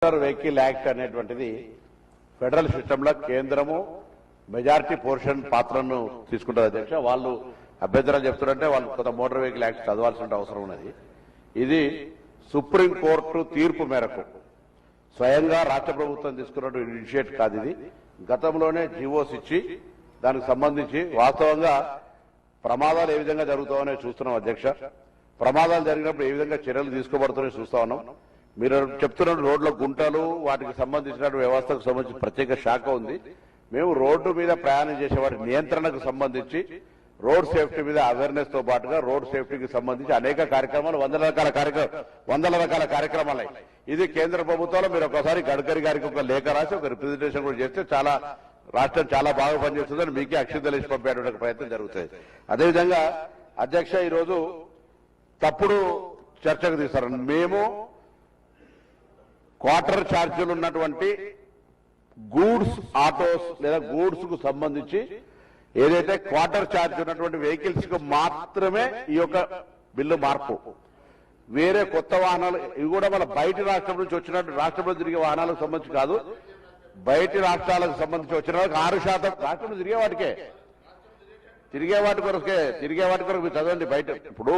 Motor vehicle act అనేటువంటిది federal సిస్టంలో కేంద్రము మెజారిటీ పోర్షన్ పాత్రను తీసుకుంటారు అధ్యక్ష. వాళ్ళు అభ్యంతరాలు చెప్తున్నారంటే వాళ్ళు కొత్త మోటార్ వెహికల్ యాక్ట్ చదవాల్సిన అవసరం ఉన్నది. ఇది సుప్రీం కోర్టు తీర్పు మేరకు స్వయంగా రాష్ట్ర ప్రభుత్వం తీసుకున్నట్టు ఇనిషియేట్ కాదు ఇది. గతంలోనే జీవోస్ ఇచ్చి దానికి సంబంధించి వాస్తవంగా ప్రమాదాలు ఏ విధంగా జరుగుతామనే చూస్తున్నాం అధ్యక్ష. ప్రమాదాలు జరిగినప్పుడు ఏ విధంగా చర్యలు తీసుకోబడుతున్నాయో చూస్తా ఉన్నాం. మీరు చెప్తున్న రోడ్ల గుంటలు వాటికి సంబంధించిన వ్యవస్థకు సంబంధించి ప్రత్యేక శాఖ ఉంది. మేము రోడ్డు మీద ప్రయాణం చేసే వాటి నియంత్రణకు సంబంధించి రోడ్ సేఫ్టీ మీద అవేర్నెస్తో పాటుగా రోడ్ సేఫ్టీకి సంబంధించి అనేక కార్యక్రమాలు వందల రకాల కార్యక్రమం వందల రకాల కార్యక్రమాలు ఇది కేంద్ర ప్రభుత్వంలో మీరు ఒకసారి గడ్కరీ గారికి ఒక లేఖ రాసి ఒక రిప్రజెంటేషన్ కూడా చేస్తే చాలా రాష్ట్రం చాలా బాగా పనిచేస్తుందని మీకే అక్షింతలు వేసి పంపేటువంటి ప్రయత్నం జరుగుతుంది. అదేవిధంగా అధ్యక్ష ఈరోజు తప్పుడు చర్చకు తీస్తారు. మేము క్వార్టర్ ఛార్జీలు ఉన్నటువంటి గూడ్స్ ఆటోస్ లేదా గూడ్స్కు సంబంధించి ఏదైతే క్వార్టర్ ఛార్జ్ ఉన్నటువంటి వెహికల్స్కు మాత్రమే ఈ యొక్క బిల్లు మార్పు. వేరే కొత్త వాహనాలు ఇవి కూడా మన బయట రాష్ట్రం నుంచి వచ్చినట్టు రాష్ట్రంలో తిరిగే వాహనాలకు సంబంధించి కాదు. బయటి రాష్ట్రాలకు సంబంధించి వచ్చిన వాళ్ళకి ఆరు శాతం రాష్ట్రంలో తిరిగే వాటికే. తిరిగే వాటి కొరకే తిరిగే వాటి కొరకు మీరు చదవండి బయట. ఇప్పుడు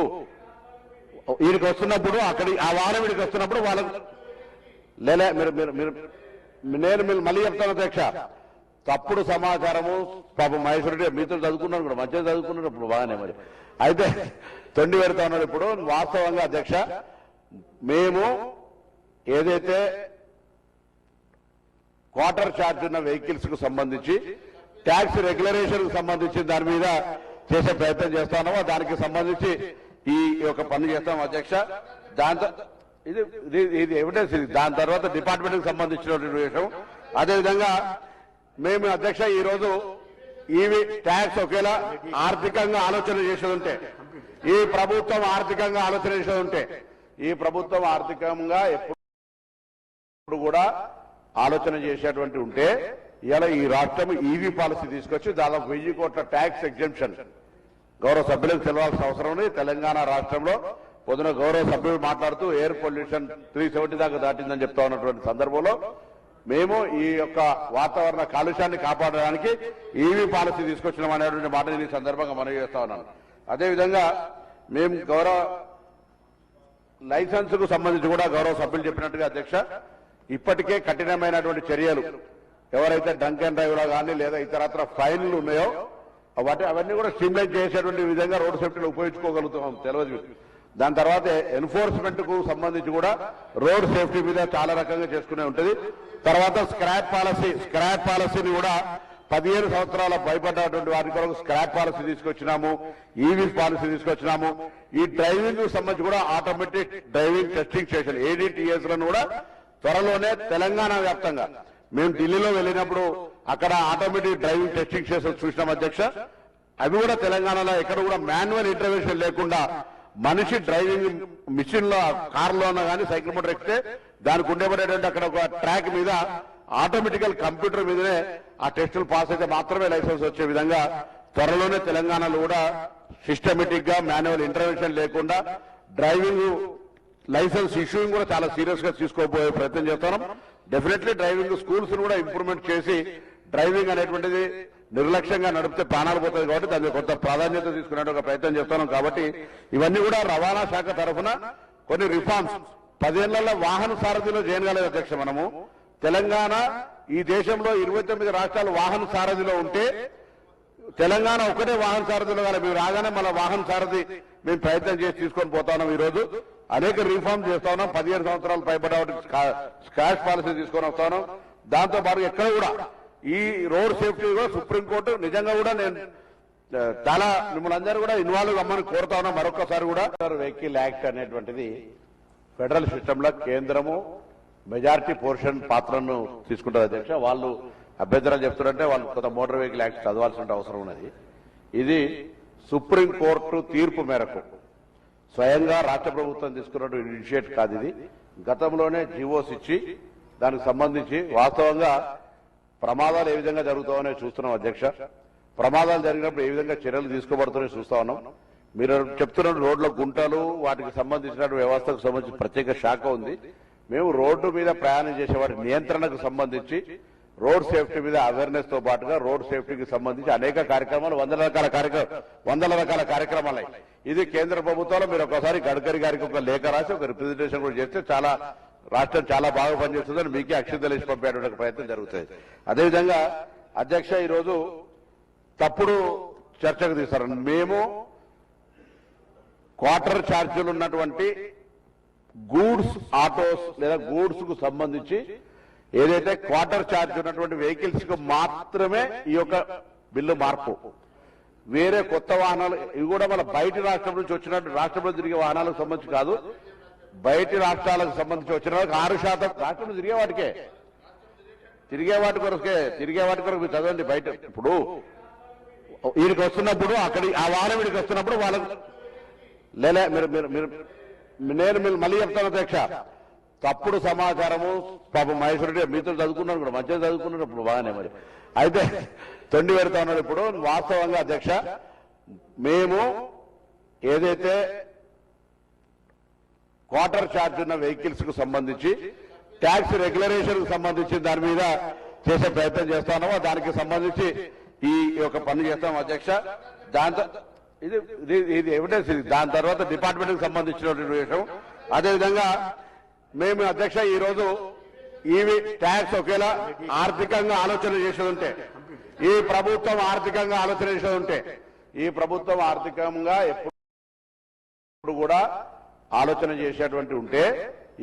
వీడికి వస్తున్నప్పుడు అక్కడి ఆ వారం వీడికి వస్తున్నప్పుడు వాళ్ళకు లేలే మీరు మీరు మీరు నేను మీరు మళ్ళీ చెప్తాను అధ్యక్ష. తప్పుడు సమాచారము పాప మహేశ్వరుడు మీతో చదువుకున్నాను కూడా మంచిగా చదువుకున్నాడు ఇప్పుడు బాగానే మరి. అయితే తొండి పెడతా ఉన్నాడు ఇప్పుడు వాస్తవంగా అధ్యక్ష మేము ఏదైతే క్వార్టర్ ఛార్జ్ ఉన్న వెహికల్స్కు సంబంధించి ట్యాక్స్ రెగ్యులరేషన్కు సంబంధించి దాని మీద చేసే ప్రయత్నం చేస్తానో దానికి సంబంధించి ఈ యొక్క పని చేస్తాం అధ్యక్ష. దాంతో ఇది ఇది ఇది ఎవిడెన్స్ ఇది. దాని తర్వాత డిపార్ట్మెంట్కి సంబంధించినటువంటి విషయం అదేవిధంగా మేము అధ్యక్ష ఈ రోజు ఈవి ట్యాక్స్ ఒకేలా ఆర్థికంగా ఆలోచన చేసేది ఉంటే ఈ ప్రభుత్వం ఆర్థికంగా ఆలోచన చేసేది ఉంటే ఈ ప్రభుత్వం ఆర్థికంగా ఎప్పుడు కూడా ఆలోచన చేసేటువంటి ఉంటే ఇలా ఈ రాష్ట్రం ఈవీ పాలసీ తీసుకొచ్చి దాదాపు వెయ్యి కోట్ల ట్యాక్స్ ఎగ్జంప్షన్ గౌరవ సభ్యులకు తెలవాల్సిన అవసరం ఉంది. తెలంగాణ రాష్ట్రంలో పొద్దున గౌరవ సభ్యులు మాట్లాడుతూ ఎయిర్ పొల్యూషన్ త్రీ సెవెంటీ దాకా దాటిందని చెప్తా ఉన్నటువంటి సందర్భంలో మేము ఈ యొక్క వాతావరణ కాలుష్యాన్ని కాపాడడానికి ఈవీ పాలసీ తీసుకొచ్చినాం అనేటువంటి మాట నేను ఈ సందర్భంగా మనవి చేస్తా ఉన్నాను. అదేవిధంగా మేము గౌరవ లైసెన్స్కు సంబంధించి కూడా గౌరవ సభ్యులు చెప్పినట్టుగా అధ్యక్ష ఇప్పటికే కఠినమైనటువంటి చర్యలు ఎవరైతే డ్రంక్ అండ్ డ్రైవ్ కానీ లేదా ఇతరత్ర ఫైన్లు ఉన్నాయో వాటి అవన్నీ కూడా స్ట్రీమ్లైన్ చేసేటువంటి విధంగా రోడ్ సేఫ్టీలో ఉపయోగించుకోగలుగుతాం తెలియదు దాని తర్వాత ఎన్ఫోర్స్మెంట్కు సంబంధించి కూడా రోడ్ సేఫ్టీ మీద చాలా రకంగా చేసుకునే ఉంటుంది. తర్వాత స్క్రాప్ పాలసీ స్క్రాప్ పాలసీని కూడా పదిహేను సంవత్సరాల భయపడ్డటువంటి వారి కొరకు స్క్రాప్ పాలసీ తీసుకొచ్చినాము ఈవీ పాలసీ తీసుకొచ్చినాము. ఈ డ్రైవింగ్ సంబంధించి కూడా ఆటోమేటిక్ డ్రైవింగ్ టెస్టింగ్ స్టేషన్ ఏడీటీఎస్లను కూడా త్వరలోనే తెలంగాణ వ్యాప్తంగా. మేము ఢిల్లీలో వెళ్ళినప్పుడు అక్కడ ఆటోమేటిక్ డ్రైవింగ్ టెస్టింగ్ స్టేషన్ చూసినాం అధ్యక్ష. అవి కూడా తెలంగాణలో ఎక్కడ కూడా మాన్యువల్ ఇంటర్వెన్షన్ లేకుండా మనిషి డ్రైవింగ్ మిషన్లో కారులోనో కానీ సైకిల్ మోటార్ ఎక్కితే దానికి ఉండేపడేటువంటి అక్కడ ఒక ట్రాక్ మీద ఆటోమేటికల్ కంప్యూటర్ మీదనే ఆ టెస్టులు పాస్ అయితే మాత్రమే లైసెన్స్ వచ్చే విధంగా త్వరలోనే తెలంగాణలో కూడా సిస్టమేటిక్గా మాన్యువల్ ఇంటర్వెన్షన్ లేకుండా డ్రైవింగ్ లైసెన్స్ ఇష్యూయింగ్ కూడా చాలా సీరియస్గా తీసుకోబోయే ప్రయత్నం చేస్తున్నాం. డెఫినెట్లీ డ్రైవింగ్ స్కూల్స్ కూడా ఇంప్రూవ్మెంట్ చేసి డ్రైవింగ్ అనేటువంటిది నిర్లక్ష్యంగా నడిపితే ప్రాణాలు పోతుంది కాబట్టి దానికి కొంత ప్రాధాన్యత తీసుకునే ఒక ప్రయత్నం చేస్తున్నాం కాబట్టి ఇవన్నీ కూడా రవాణా శాఖ తరఫున కొన్ని రిఫార్మ్స్. పదేళ్ళలో వాహన సారథిలో చేయగలేదు అధ్యక్ష మనము. తెలంగాణ ఈ దేశంలో ఇరవై తొమ్మిది రాష్ట్రాలు వాహన సారథిలో ఉంటే తెలంగాణ ఒకటే వాహన సారథిలో కానీ మేము రాగానే మన వాహన సారథి మేము ప్రయత్నం చేసి తీసుకొని పోతా ఉన్నాం ఈ రోజు అనేక రిఫార్మ్స్ చేస్తా ఉన్నాం. పదిహేను సంవత్సరాలు పైబడ్డ స్కాష్ పాలసీ తీసుకొని వస్తా ఉన్నాం. దాంతో పాటు ఎక్కడ కూడా ఈ రోడ్ సేఫ్టీ కూడా సుప్రీంకోర్టు నిజంగా కూడా నేను చాలా మిమ్మల్ని అందరూ కూడా ఇన్వాల్వ్ అమ్మని కోరుతా ఉన్నా మరొకసారి కూడా. వెహికల్ యాక్ట్ అనేటువంటిది ఫెడరల్ సిస్టంలో కేంద్రము మెజారిటీ పోర్షన్ పాత్రను తీసుకుంటారు అధ్యక్ష. వాళ్ళు అభ్యంతరాలు చెప్తున్నారంటే వాళ్ళు కొత్త మోటార్ వెహికల్ యాక్ట్ చదవాల్సిన అవసరం ఉన్నది. ఇది సుప్రీం కోర్టు తీర్పు మేరకు స్వయంగా రాష్ట్ర ప్రభుత్వం తీసుకున్న ఇనిషియేట్ కాదు ఇది. గతంలోనే జీవోస్ ఇచ్చి దానికి సంబంధించి వాస్తవంగా ప్రమాదాలు ఏ విధంగా జరుగుతామనే చూస్తున్నాం అధ్యక్ష? ప్రమాదాలు జరిగినప్పుడు ఏ విధంగా చర్యలు తీసుకోబడుతున్నాయో చూస్తా ఉన్నాం. మీరు చెప్తున్న రోడ్ల గుంటలు వాటికి సంబంధించిన వ్యవస్థకు సంబంధించి ప్రత్యేక శాఖ ఉంది. మేము రోడ్డు మీద ప్రయాణం చేసే వారి నియంత్రణకు సంబంధించి రోడ్ సేఫ్టీ మీద అవేర్నెస్తో పాటుగా రోడ్ సేఫ్టీకి సంబంధించి అనేక కార్యక్రమాలు వందల రకాల కార్యక్రమ వందల రకాల కార్యక్రమాలు. ఇది కేంద్ర ప్రభుత్వంలో మీరు ఒకసారి గడ్కరీ గారికి ఒక లేఖ రాసి ఒక రిప్రజెంటేషన్ కూడా చేస్తే చాలా రాష్ట్రం చాలా బాగా పనిచేస్తుందని మీకే అక్షింతలు వేసి పంపేటువంటి ప్రయత్నం జరుగుతుంది అదేవిధంగా అధ్యక్ష ఈరోజు తప్పుడు చర్చకు తీస్తారు మేము క్వార్టర్ ఛార్జీలు ఉన్నటువంటి గూడ్స్ ఆటోస్ లేదా గూడ్స్కు సంబంధించి ఏదైతే క్వార్టర్ ఛార్జ్ ఉన్నటువంటి వెహికల్స్కు మాత్రమే ఈ యొక్క బిల్లు మార్పు. వేరే కొత్త వాహనాలు ఇవి కూడా మన బయట రాష్ట్రం నుంచి వచ్చినట్టు రాష్ట్రంలో తిరిగే వాహనాలకు సంబంధించి కాదు. బయటి రాష్ట్రాలకు సంబంధించి వచ్చిన వాళ్ళకి ఆరు శాతం రాష్ట్రంలో తిరిగే వాటికే. తిరిగే వాటి కొరకే తిరిగే వాటి కొరకు మీరు చదవండి బయట. ఇప్పుడు వీడికి వస్తున్నప్పుడు అక్కడ ఆ వారం వీడికి వస్తున్నప్పుడు వాళ్ళకు లేలే మీరు మీరు మీరు నేను మీరు మళ్ళీ చెప్తాను అధ్యక్ష. తప్పుడు సమాచారము పాపం మహేశ్వరుడు మీతో చదువుకున్నాను కూడా మంచిగా చదువుకున్నాను ఇప్పుడు బాగానే మరి. అయితే తొండి పెడతా ఉన్నాడు ఇప్పుడు వాస్తవంగా అధ్యక్ష మేము ఏదైతే క్వార్టర్ ఛార్జ్ ఉన్న వెహికల్స్కు సంబంధించి ట్యాక్స్ రెగ్యులరేషన్కు సంబంధించి దాని మీద చేసే ప్రయత్నం చేస్తానో. దానికి సంబంధించి ఈ యొక్క పని చేస్తాం అధ్యక్ష. దాంతో ఇది ఇది- ఇది ఎవిడెన్స్ ఇది. దాని తర్వాత డిపార్ట్మెంట్కు సంబంధించినటువంటి విషయం. అదేవిధంగా మేము అధ్యక్ష ఈ రోజు ఈవి ట్యాక్స్ ఒకేలా ఆర్థికంగా ఆలోచన చేసేది ఉంటే ఈ ప్రభుత్వం ఆర్థికంగా ఆలోచన చేసేది ఉంటే ఈ ప్రభుత్వం ఆర్థికంగా ఎప్పుడు కూడా ఆలోచన చేసేటువంటి ఉంటే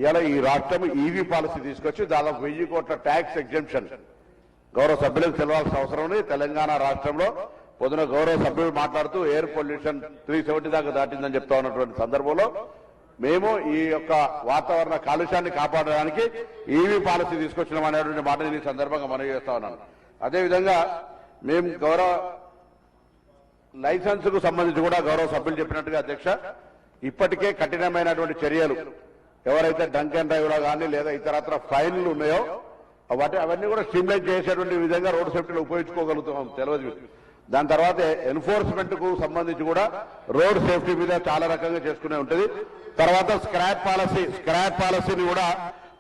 ఇలా ఈ రాష్ట్రం ఈవీ పాలసీ తీసుకొచ్చి దాదాపు వెయ్యి కోట్ల ట్యాక్స్ ఎగ్జంప్షన్. గౌరవ సభ్యులకు తెలవాల్సిన అవసరం తెలంగాణ రాష్ట్రంలో పొద్దున గౌరవ సభ్యులు మాట్లాడుతూ ఎయిర్ పొల్యూషన్ త్రీ సెవెంటీ దాకా దాటిందని చెప్తా ఉన్నటువంటి సందర్భంలో మేము ఈ యొక్క వాతావరణ కాలుష్యాన్ని కాపాడడానికి ఈవీ పాలసీ తీసుకొచ్చినాం అనేటువంటి మాట నేను ఈ సందర్భంగా మనవి చేస్తా ఉన్నాను. అదేవిధంగా మేము గౌరవ లైసెన్స్కు సంబంధించి కూడా గౌరవ సభ్యులు చెప్పినట్టుగా అధ్యక్ష ఇప్పటికే కఠినమైనటువంటి చర్యలు. ఎవరైతే డంక్ డ్రైవ్లో డ్రైవ్ కానీ లేదా ఇతరత్ర ఫైన్లు ఉన్నాయో వాటి అవన్నీ కూడా స్ట్రీమ్లైన్ చేసేటువంటి విధంగా రోడ్ సేఫ్టీలో ఉపయోగించుకోగలుగుతాం తెలియదు. దాని తర్వాత ఎన్ఫోర్స్మెంట్కు సంబంధించి కూడా రోడ్ సేఫ్టీ మీద చాలా రకంగా చేసుకునే ఉంటుంది. తర్వాత స్క్రాప్ పాలసీ స్క్రాప్ పాలసీని కూడా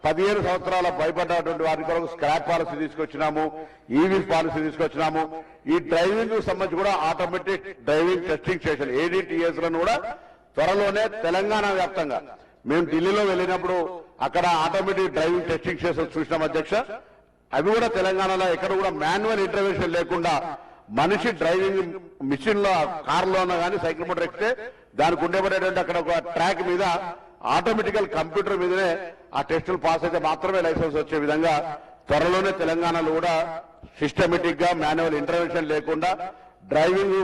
పదిహేను సంవత్సరాల భయపడ్డటువంటి వారి కొరకు స్క్రాప్ పాలసీ తీసుకొచ్చినాము ఈవీ పాలసీ తీసుకొచ్చినాము. ఈ డ్రైవింగ్ సంబంధించి కూడా ఆటోమేటిక్ డ్రైవింగ్ టెస్టింగ్ స్టేషన్ ఏడీటీఎస్లను కూడా త్వరలోనే తెలంగాణ వ్యాప్తంగా. మేము ఢిల్లీలో వెళ్ళినప్పుడు అక్కడ ఆటోమేటిక్ డ్రైవింగ్ టెస్టింగ్ స్టేషన్ చూసినాం అధ్యక్ష. అవి కూడా తెలంగాణలో ఎక్కడ కూడా మాన్యువల్ ఇంటర్వెన్షన్ లేకుండా మనిషి డ్రైవింగ్ మిషన్లో కారులో ఉన్నా కానీ సైకిల్ మోటార్ ఎక్కితే దానికి ఉండేబడేటువంటి అక్కడ ఒక ట్రాక్ మీద ఆటోమేటికల్ కంప్యూటర్ మీదనే ఆ టెస్టులు పాస్ అయితే మాత్రమే లైసెన్స్ వచ్చే విధంగా త్వరలోనే తెలంగాణలో కూడా సిస్టమేటిక్గా మాన్యువల్ ఇంటర్వెన్షన్ లేకుండా డ్రైవింగ్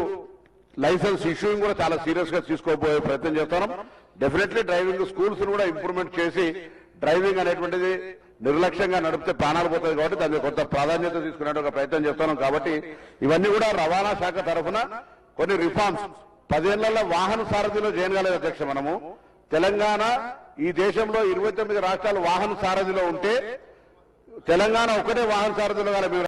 లైసెన్స్ ఇష్యూయింగ్ కూడా చాలా సీరియస్గా తీసుకోబోయే ప్రయత్నం చేస్తున్నాం. డెఫినెట్లీ డ్రైవింగ్ స్కూల్స్ కూడా ఇంప్రూవ్మెంట్ చేసి డ్రైవింగ్ అనేటువంటిది నిర్లక్ష్యంగా నడిపితే ప్రాణాలు పోతుంది కాబట్టి దాని కొంత ప్రాధాన్యత తీసుకునే ఒక ప్రయత్నం చేస్తున్నాం కాబట్టి ఇవన్నీ కూడా రవాణా శాఖ తరఫున కొన్ని రిఫార్మ్స్ పదేళ్ళలో వాహన సారథిలో చేయగలేదు అధ్యక్ష మనము. తెలంగాణ ఈ దేశంలో ఇరవై తొమ్మిది రాష్ట్రాలు వాహన సారథిలో ఉంటే తెలంగాణ ఒకటే వాహన సారథిలో గల